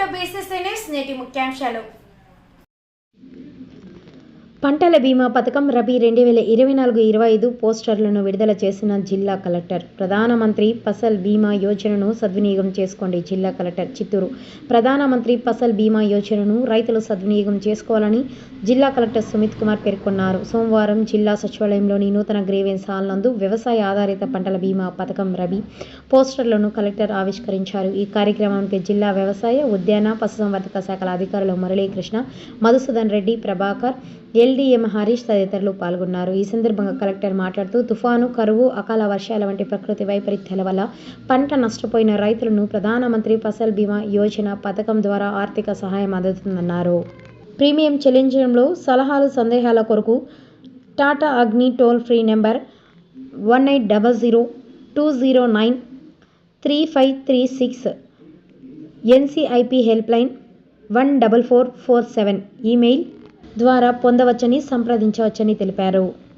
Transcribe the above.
To BC నేటి ముఖ్యాంశాలు. పంటల బీమా పథకం రబీ రెండు వేల ఇరవై నాలుగు ఇరవై ఐదు పోస్టర్లను విడుదల చేసిన జిల్లా కలెక్టర్. ప్రధానమంత్రి ఫసల్ బీమా యోజనను సద్వినియోగం చేసుకోండి జిల్లా కలెక్టర్ చిత్తూరు. ప్రధానమంత్రి ఫసల్ బీమా యోజనను రైతులు సద్వినియోగం చేసుకోవాలని జిల్లా కలెక్టర్ సుమిత్ కుమార్ పేర్కొన్నారు. సోమవారం జిల్లా సచివాలయంలోని నూతన గ్రీవెన్స్ హాల్ నందు వ్యవసాయ ఆధారిత పంటల బీమా పథకం రబీ పోస్టర్లను కలెక్టర్ ఆవిష్కరించారు. ఈ కార్యక్రమానికి జిల్లా వ్యవసాయ ఉద్యాన పశుసంవర్ధక శాఖల అధికారులు మురళీకృష్ణ మధుసూదన్ రెడ్డి ప్రభాకర్ ఎల్డీఎం హరీష్ తదితరులు పాల్గొన్నారు. ఈ సందర్భంగా కలెక్టర్ మాట్లాడుతూ తుఫాను కరువు అకాల వర్షాల వంటి ప్రకృతి వైపరీత్యాల వల్ల పంట నష్టపోయిన రైతులను ప్రధానమంత్రి ఫసల్ బీమా యోజన పథకం ద్వారా ఆర్థిక సహాయం అందుతుందన్నారు. ప్రీమియం చెల్లించడంలో సలహాలు సందేహాల కొరకు టాటా అగ్ని toll free number one eight double zero two zero nine three five three six NCIP helpline one double four four seven email ద్వారా పొందవచ్చని సంప్రదించవచ్చని తెలిపారు.